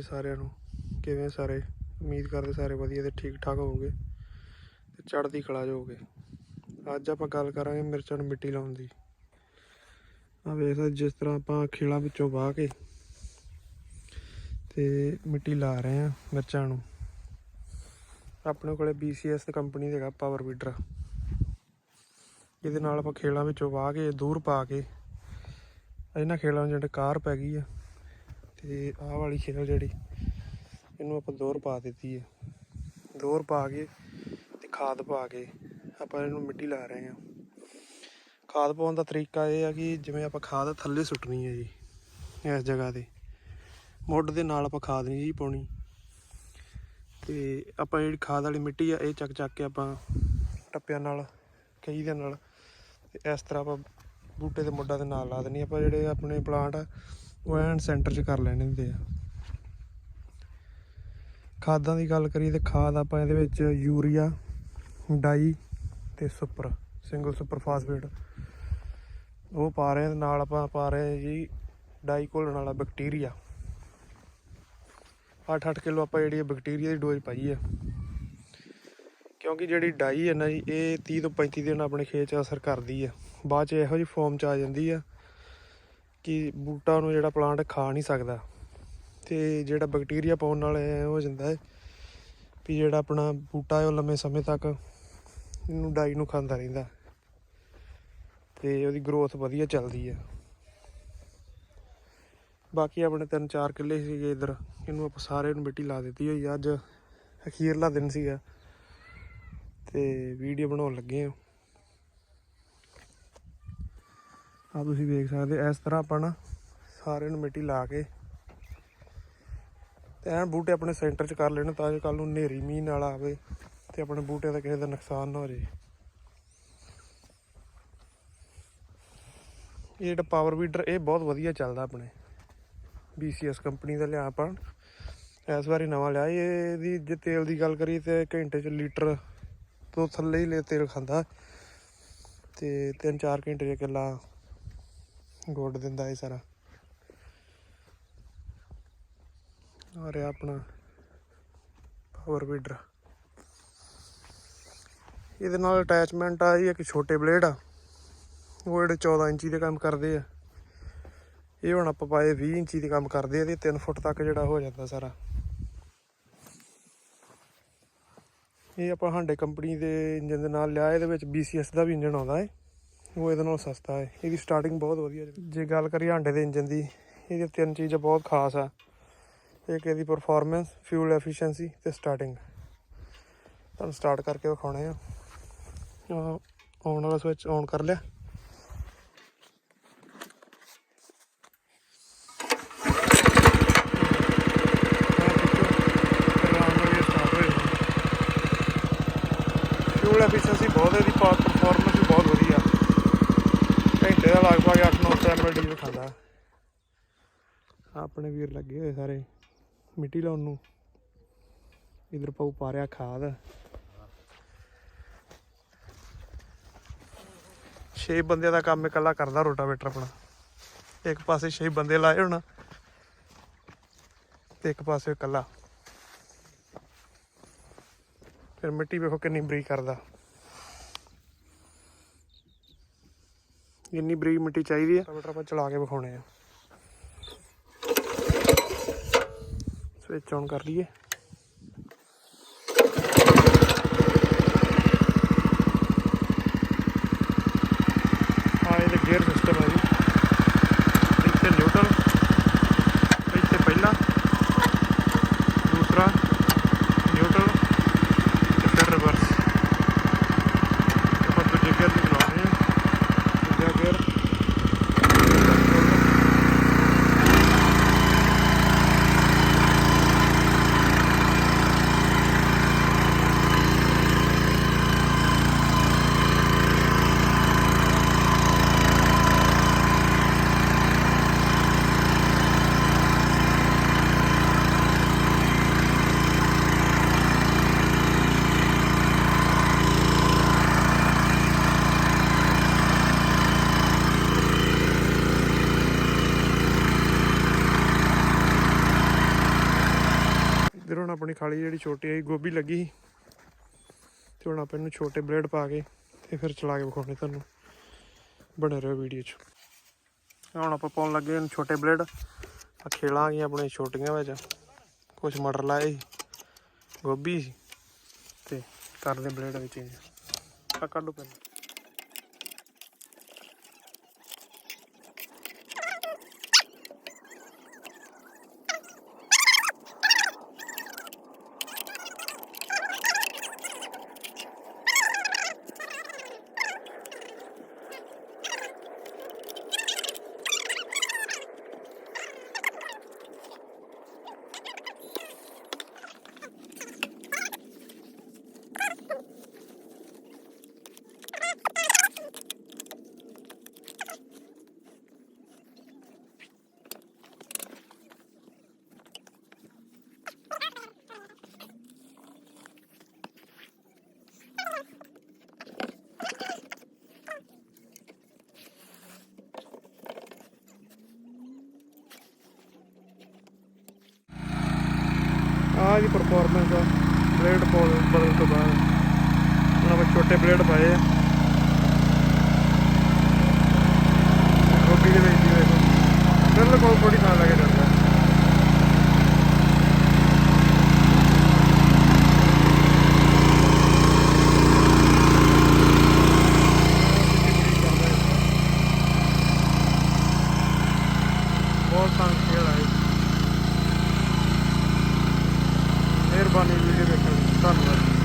ਜੀ ਸਾਰਿਆਂ ਨੂੰ। ਕਿਵੇਂ ਸਾਰੇ? ਉਮੀਦ ਕਰਦੇ ਸਾਰੇ ਵਧੀਆ ਤੇ ਠੀਕ ਠਾਕ ਹੋਵੋਗੇ ਤੇ ਚੜ੍ਹਦੀ ਕਲਾ 'ਚ ਹੋਵੋਗੇ। ਅੱਜ ਆਪਾਂ ਗੱਲ ਕਰਾਂਗੇ ਮਿਰਚਾਂ ਨੂੰ ਮਿੱਟੀ ਲਾਉਣ ਦੀ। ਆ ਵੇਖ ਜਿਸ ਤਰ੍ਹਾਂ ਆਪਾਂ ਖੇਲਾਂ ਵਿੱਚੋਂ ਵਾਹ ਕੇ ਤੇ ਮਿੱਟੀ ਲਾ ਰਹੇ ਆ ਮਿਰਚਾਂ ਨੂੰ। ਆਪਣੇ ਕੋਲੇ BCS ਕੰਪਨੀ ਦਾ ਹੈਗਾ ਪਾਵਰ ਵੀਡਰ ਜਿਹਦੇ ਨਾਲ ਆਪਾਂ ਖੇਲਾਂ ਵਿੱਚੋਂ ਵਾਹ ਕੇ, ਦੂਰ ਪਾ ਕੇ, ਇਹਨਾਂ ਖੇਲਾਂ ਨੂੰ ਜਿਹੜੇ ਕਾਰ ਪੈ ਗਈ ਆ ਤੇ ਆਹ ਵਾਲੀ ਖੇਲ ਜਿਹੜੀ, ਇਹਨੂੰ ਆਪਾਂ ਦੋਰ ਪਾ ਦਿੱਤੀ ਹੈ ਦੋਰ ਪਾ ਕੇ ਤੇ ਖਾਦ ਪਾ ਕੇ ਆਪਾਂ ਇਹਨੂੰ ਮਿੱਟੀ ਲਾ ਰਹੇ ਹਾਂ। ਖਾਦ ਪਾਉਣ ਦਾ ਤਰੀਕਾ ਇਹ ਆ ਕਿ ਜਿਵੇਂ ਆਪਾਂ ਖਾਦ ਥੱਲੇ ਸੁੱਟਣੀ ਹੈ ਜੀ, ਇਸ ਜਗ੍ਹਾ ਤੇ। ਮੁੱਢ ਦੇ ਨਾਲ ਆਪਾਂ ਖਾਦ ਨਹੀਂ ਜੀ ਪਾਉਣੀ। ਤੇ ਆਪਾਂ ਜਿਹੜੀ ਖਾਦ ਵਾਲੀ ਮਿੱਟੀ ਆ, ਇਹ ਚੱਕ ਚੱਕ ਕੇ ਆਪਾਂ ਟੱਪਿਆਂ ਨਾਲ ਕਈ ਦੇ ਨਾਲ ਇਸ ਤਰ੍ਹਾਂ ਆਪਾਂ ਬੂਟੇ ਦੇ ਮੁੱਢਾਂ ਦੇ ਨਾਲ ਲਾ ਦੇਣੀ ਆਪਾਂ ਜਿਹੜੇ ਆਪਣੇ ਪਲਾਂਟ ਆ ਉਹ ਐਨ ਸੈਂਟਰ 'ਚ ਕਰ ਲੈਣੇ ਹੁੰਦੇ ਆ। ਖਾਦਾਂ ਦੀ ਗੱਲ ਕਰੀਏ ਤੇ ਖਾਦ ਆਪਾਂ ਇਹਦੇ ਵਿੱਚ ਯੂਰੀਆ, ਡਾਈ ਤੇ ਸੁਪਰ ਸਿੰਗਲ ਸੁਪਰ ਫਾਸਫੇਟ ਉਹ ਪਾ ਰਹੇ ਆ ਨਾਲ ਆਪਾਂ ਪਾ ਰਹੇ ਆ ਜੀ ਡਾਈ ਘੋਲਣ ਵਾਲਾ ਬੈਕਟੀਰੀਆ 8-8 ਕਿਲੋ ਆਪਾਂ ਜਿਹੜੀ ਬੈਕਟੀਰੀਆ ਦੀ ਡੋਜ਼ ਪਾਈ ਆ। ਕਿਉਂਕਿ ਜਿਹੜੀ ਡਾਈ ਹੈ ਨਾ ਜੀ, ਇਹ 30 ਤੋਂ 35 ਦਿਨ ਆਪਣੇ ਖੇਤ 'ਚ ਅਸਰ ਕਰਦੀ ਆ। ਬਾਅਦ 'ਚ ਇਹੋ ਜਿਹੀ ਫਾਰਮ 'ਚ ਆ ਜਾਂਦੀ ਆ ਕਿ ਬੂਟਾ ਨੂੰ ਜਿਹੜਾ ਪਲਾਂਟ ਖਾ ਨਹੀਂ ਸਕਦਾ। ਤੇ ਜਿਹੜਾ ਬੈਕਟੀਰੀਆ ਪਾਉਣ ਨਾਲ ਇਹ ਹੋ ਜਾਂਦਾ ਹੈ ਵੀ ਜਿਹੜਾ ਆਪਣਾ ਬੂਟਾ ਹੈ ਉਹ ਲੰਮੇ ਸਮੇਂ ਤੱਕ ਇਹਨੂੰ ਡਾਈ ਨੂੰ ਖਾਂਦਾ ਰਹਿੰਦਾ ਤੇ ਉਹਦੀ ਗਰੋਥ ਵਧੀਆ ਚੱਲਦੀ ਹੈ। ਬਾਕੀ ਆਪਣੇ ਤਿੰਨ ਚਾਰ ਕਿੱਲੇ ਸੀਗੇ ਇਧਰ, ਇਹਨੂੰ ਆਪਾਂ ਸਾਰੇ ਨੂੰ ਮਿੱਟੀ ਲਾ ਦਿੱਤੀ ਹੋਈ ਆ। ਅੱਜ ਅਖੀਰਲਾ ਦਿਨ ਸੀਗਾ। ਤੇ ਵੀਡੀਓ ਬਣਾਉਣ ਲੱਗੇ ਆ ਆ ਤੁਸੀਂ ਵੇਖ ਸਕਦੇ ਇਸ ਤਰ੍ਹਾਂ ਆਪਾਂ ਨਾ ਸਾਰੇ ਨੂੰ ਮਿੱਟੀ ਲਾ ਕੇ ਤੇ ਐਨ ਬੂਟੇ ਆਪਣੇ ਸੈਂਟਰ 'ਚ ਕਰ ਲੈਣ ਤਾਂ ਜੋ ਕੱਲ ਨੂੰ ਹਨੇਰੀ ਮੀਂਹ ਨਾਲ ਆਵੇ ਤੇ ਆਪਣੇ ਬੂਟੇ ਦਾ ਕਿਸੇ ਦਾ ਨੁਕਸਾਨ ਨਾ ਹੋ ਜੇ ਇਹ ਜਿਹੜਾ ਪਾਵਰ ਵੀਡਰ ਇਹ ਬਹੁਤ ਵਧੀਆ ਚੱਲਦਾ ਆਪਣੇ। BCS ਕੰਪਨੀ ਦਾ ਲਿਆ ਆਪਾਂ। ਇਸ ਵਾਰੀ ਨਵਾਂ ਲਿਆ। ਇਹ- ਇਹਦੀ ਜੇ ਤੇਲ ਦੀ ਗੱਲ ਕਰੀਏ ਤੇ ਘੰਟੇ 'ਚ ਲੀਟਰ ਤੋਂ ਥੱਲੇ ਹੀ ਲੈ ਤੇਲ ਖਾਂਦਾ। ਤੇ 3-4 ਘੰਟੇ 'ਚ ਕਿੱਲਾ ਗੋਡ ਦਿੰਦਾ ਇਹ ਸਾਰਾ। ਆ ਰਿਹਾ ਆਪਣਾ ਪਾਵਰ ਵੀਡਰ ਇਹਦੇ ਨਾਲ ਅਟੈਚਮੈਂਟ ਆ ਜੀ ਇੱਕ ਛੋਟੇ ਬਲੇਡ ਆ। ਉਹ ਜਿਹੜੇ 14 ਇੰਚੀ ਦੇ ਕੰਮ ਕਰਦੇ ਆ। ਇਹ ਹੁਣ ਆਪਾਂ ਪਾਏ 20 ਇੰਚੀ ਦੇ ਕੰਮ ਕਰਦੇ ਆ ਤੇ 3 ਫੁੱਟ ਤੱਕ ਜਿਹੜਾ ਹੋ ਜਾਂਦਾ ਸਾਰਾ। ਇਹ ਆਪਾਂ ਹਾਂਡੇ ਕੰਪਨੀ ਦੇ ਇੰਜਨ ਦੇ ਨਾਲ ਲਿਆ, ਇਹਦੇ ਵਿੱਚ BCS ਦਾ ਵੀ ਇੰਜਨ ਆਉਂਦਾ ਹੈ ਉਹ ਇਹਦੇ ਨਾਲ ਸਸਤਾ ਹੈ। ਇਹਦੀ ਸਟਾਰਟਿੰਗ ਬਹੁਤ ਵਧੀਆ ਜੇ। ਗੱਲ ਕਰੀਏ ਹਾਂਡੇ ਦੇ ਇੰਜਨ ਦੀ, ਇਹਦੀਆਂ ਤਿੰਨ ਚੀਜ਼ਾਂ ਬਹੁਤ ਖਾਸ ਆ। ਇੱਕ ਇਹਦੀ ਪਰਫਾਰਮੈਂਸ ਫਿਊਲ ਐਫੀਸ਼ੀਐਂਸੀ ਤੇ ਸਟਾਰਟਿੰਗ ਤੁਹਾਨੂੰ ਸਟਾਰਟ ਕਰਕੇ ਵਿਖਾਉਣੇ ਆ। ਆਨ ਵਾਲਾ ਸਵਿਚ ਆਨ ਕਰ ਲਿਆ। ਫਿਊਲ ਐਫੀਸ਼ੀਐਂਸੀ ਬਹੁਤ ਇਹਦੀ ਪਰਫਾਰਮੈਂਸ ਵੀ ਲਗਭਗ 8-9 ਐਮਐਲਡੀ ਦਿਖਾਉਂਦਾ ਆਪਣੇ ਵੀਰ ਲੱਗੇ ਹੋਏ ਸਾਰੇ, ਮਿੱਟੀ ਲਾਉਣ ਨੂੰ। ਇਧਰ ਪਾਉ ਪਾ ਰਿਹਾ ਖਾਦ। ਛੇ ਬੰਦਿਆਂ ਦਾ ਕੰਮ ਇਕੱਲਾ ਕਰਦਾ ਰੋਟਾਵੇਟਰ ਆਪਣਾ। ਇੱਕ ਪਾਸੇ ਛੇ ਬੰਦੇ ਲਾਏ ਹੋਣਾ ਤੇ ਇੱਕ ਪਾਸੇ ਇਕੱਲਾ। ਫਿਰ ਮਿੱਟੀ ਵੇਖੋ ਕਿੰਨੀ ਬਰੀਕ ਕਰਦਾ। ਇੰਨੀ ਬਰੀਕ ਮਿੱਟੀ ਚਾਹੀਦੀ ਹੈ ਰੋਟਾਵੇਟਰ ਆਪਾਂ ਚਲਾ ਕੇ ਵਿਖਾਉਣੇ ਆ। ਸਵਿਚ ਆਨ ਕਰ ਲਈਏ ਆ ਇਹਦੇ ਗੇਅਰ ਸਿਸਟਮ ਹੈ ਜੀ ਇੱਥੇ ਨਿਊਟਰਲ ਇੱਥੇ ਪਹਿਲਾ ਦੂਸਰਾ ਨਿਊਟਰਲ ਤੇ ਫਿਰ ਰਿਵਰਸ ਆਪਾਂ ਦੂਜੇ ਗੇਅਰ ਨੂੰ ਚਲਾਉਂਦੇ ਹਾਂ ਦੂਜਾ ਗੇਅਰ ਇਧਰ ਹੁਣ ਆਪਣੀ ਖਾਲੀ ਜਿਹੜੀ ਛੋਟੀ ਆਈ ਗੋਭੀ ਲੱਗੀ ਸੀ ਤੇ ਹੁਣ ਆਪਾਂ ਇਹਨੂੰ ਛੋਟੇ ਬਲੇਡ ਪਾ ਕੇ ਤੇ ਫਿਰ ਚਲਾ ਕੇ ਵਿਖਾਉਣੇ ਤੁਹਾਨੂੰ ਬਣੇ ਰਹੋ ਵੀਡੀਓ 'ਚ। ਹੁਣ ਆਪਾਂ ਪਾਉਣ ਲੱਗੇ ਇਹਨੂੰ ਛੋਟੇ ਬਲੇਡ ਆ ਖੇਲਾਂ ਆ ਗਈਆਂ ਆਪਣੀਆਂ ਛੋਟੀਆਂ ਵਿੱਚ। ਕੁਝ ਮਟਰ ਲਾਏ ਸੀ, ਗੋਭੀ ਸੀ ਤੇ ਕਰਦੇ ਬਲੇਡ ਵਿੱਚ। ਚੇਂਜ ਆ ਕੱਢੋ ਪਹਿਲਾਂ। ਆਹ ਜੀ ਪਰਫਾਰਮੈਂਸ ਆ ਬਲੇਡ ਪਾਉਣ ਬਦਲਣ ਤੋਂ ਬਾਅਦ। ਹੁਣ ਆਪਾਂ ਛੋਟੇ ਬਲੇਡ ਪਾਏ ਆ।